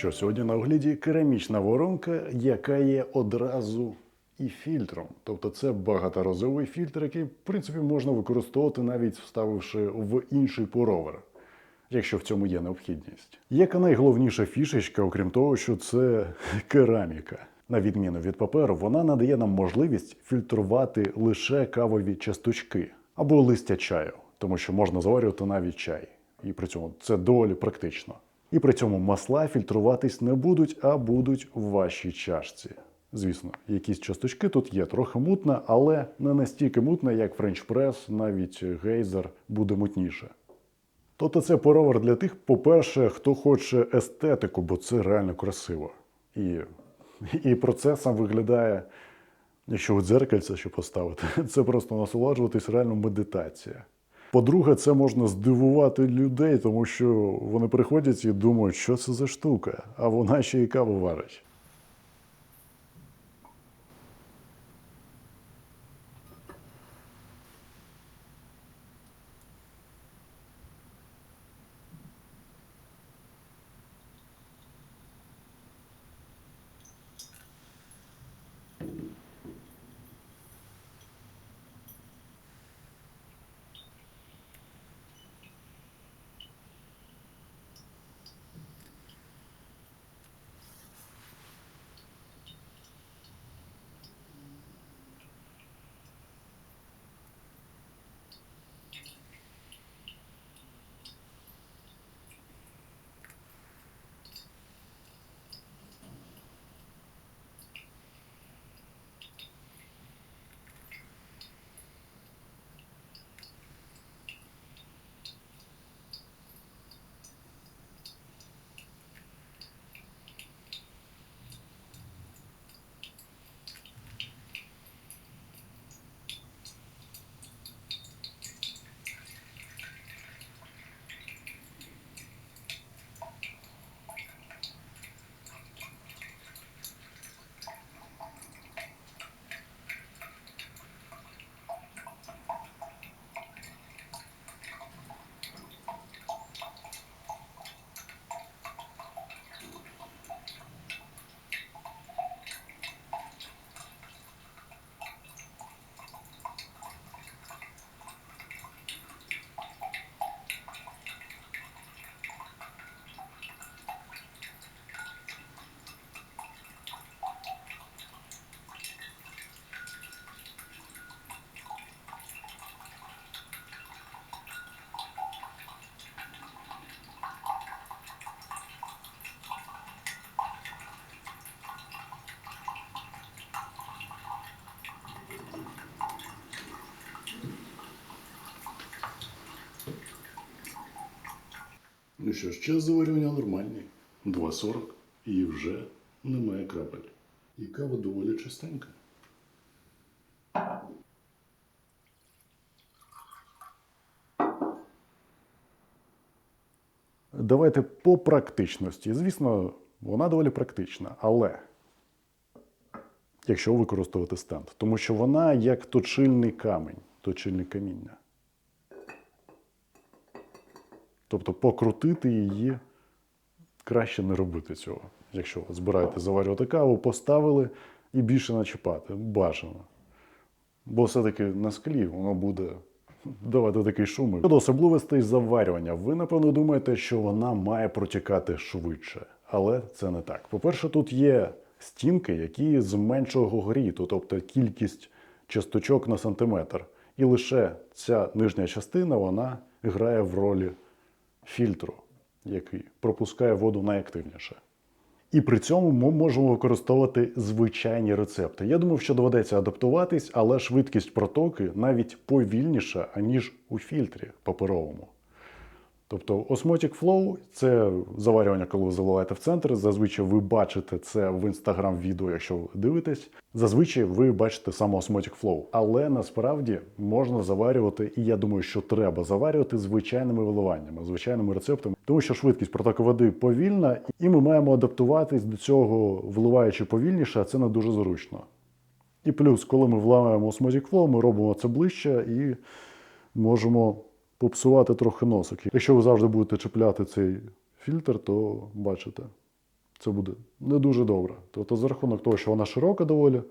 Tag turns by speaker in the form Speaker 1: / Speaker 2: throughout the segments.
Speaker 1: Що сьогодні на огляді керамічна воронка, яка є одразу і фільтром. Тобто це багаторазовий фільтр, який, в принципі, можна використовувати навіть вставивши в інший поровер, якщо в цьому є необхідність. Яка найголовніша фішечка, окрім того, що це кераміка. На відміну від паперу, вона надає нам можливість фільтрувати лише кавові часточки або листя чаю, тому що можна заварювати навіть чай. І при цьому це доволі практично. І при цьому масла фільтруватись не будуть, а будуть в вашій чашці. Звісно, якісь часточки тут є трохи мутна, але не настільки мутна, як Press, навіть гейзер буде мутніше. Тобто це поровер для тих, по-перше, хто хоче естетику, бо це реально красиво. І, і процесом виглядає, якщо у дзеркальце ще поставити, це просто насолоджуватись реально медитація. По-друге, це можна здивувати людей, тому що вони приходять і думають, що це за штука, а вона ще й каву варить. Ну що ж, час заварювання нормальний. 2,40 і вже немає крапель. І кава доволі частенька. Давайте по практичності. Звісно, вона доволі практична, але якщо використовувати стенд, тому що вона як точильний камінь, точильне каміння. Тобто покрутити її краще не робити цього. Якщо збираєте заварювати каву, поставили і більше начіпати. Бажано. Бо все-таки на склі воно буде давати такий шум. Щодо особливостей заварювання, ви напевно думаєте, що вона має протікати швидше. Але це не так. По-перше, тут є стінки, які з меншого гріту, тобто кількість часточок на сантиметр. І лише ця нижня частина вона грає в ролі фільтру, який пропускає воду найактивніше. І при цьому ми можемо використовувати звичайні рецепти. Я думав, що доведеться адаптуватись, але швидкість протоки навіть повільніша, аніж у фільтрі паперовому. Тобто Osmotic Flow – це заварювання, коли ви заливаєте в центр. Зазвичай ви бачите це в інстаграм відео, якщо ви дивитесь. Зазвичай ви бачите саме Osmotic Flow. Але насправді можна заварювати, і я думаю, що треба заварювати звичайними виливаннями, звичайними рецептами, тому що швидкість протоку води повільна, і ми маємо адаптуватись до цього, вливаючи повільніше, а це не дуже зручно. І плюс, коли ми вламаємо Osmotic Flow, ми робимо це ближче і можемо попсувати трохи носик. Якщо ви завжди будете чіпляти цей фільтр, то бачите, це буде не дуже добре. Тобто, за рахунок того, що вона широка доволі,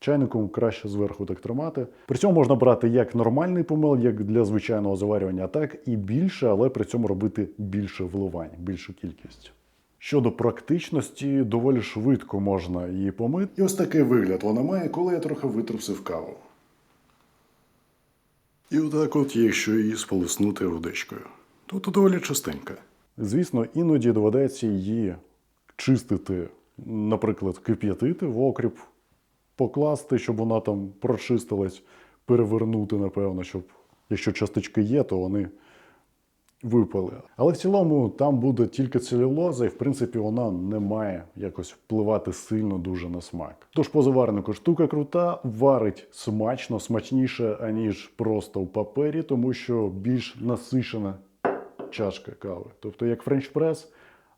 Speaker 1: чайником краще зверху так тримати. При цьому можна брати як нормальний помил, як для звичайного заварювання, так і більше, але при цьому робити більше вливань, більшу кількість. Щодо практичності, доволі швидко можна її помити. І ось такий вигляд вона має, коли я трохи витрусив каву. І отак от, якщо її сполоснути водичкою, то то доволі частенька. Звісно, іноді доведеться її чистити, наприклад, кип'ятити в окріп, покласти, щоб вона там прочистилась, перевернути, напевно, щоб якщо частички є, то вони випали. Але в цілому там буде тільки целюлоза, і в принципі вона не має якось впливати сильно дуже на смак. Тож по заварнику штука крута, варить смачно, смачніше, аніж просто в папері, тому що більш насичена чашка кави. Тобто як френч-прес,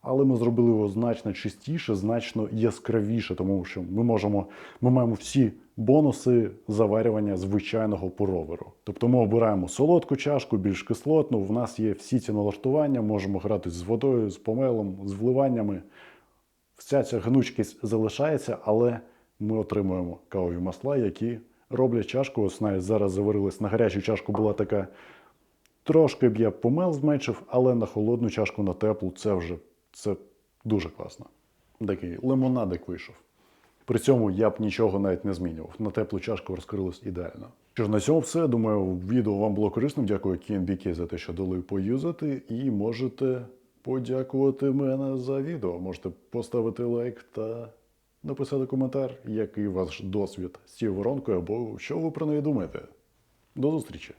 Speaker 1: але ми зробили його значно чистіше, значно яскравіше, тому що ми можемо, ми маємо всі бонуси заварювання звичайного пуроверу. Тобто ми обираємо солодку чашку, більш кислотну. В нас є всі ці налаштування, можемо грати з водою, з помелом, з вливаннями. Вся ця гнучкість залишається, але ми отримуємо кавові масла, які роблять чашку. Ось навіть зараз заварилась на гарячу чашку була така Трошки б я помел зменшив, але на холодну чашку на теплу це вже це дуже класно. Такий лимонадик вийшов. При цьому я б нічого навіть не змінював. На теплу чашку розкрилось ідеально. Що ж, на цьому все. Думаю, відео вам було корисним. Дякую KNBK за те, що дали поюзати. І можете подякувати мене за відео. Можете поставити лайк та написати коментар, який ваш досвід з цією воронкою, або що ви про неї думаєте. До зустрічі!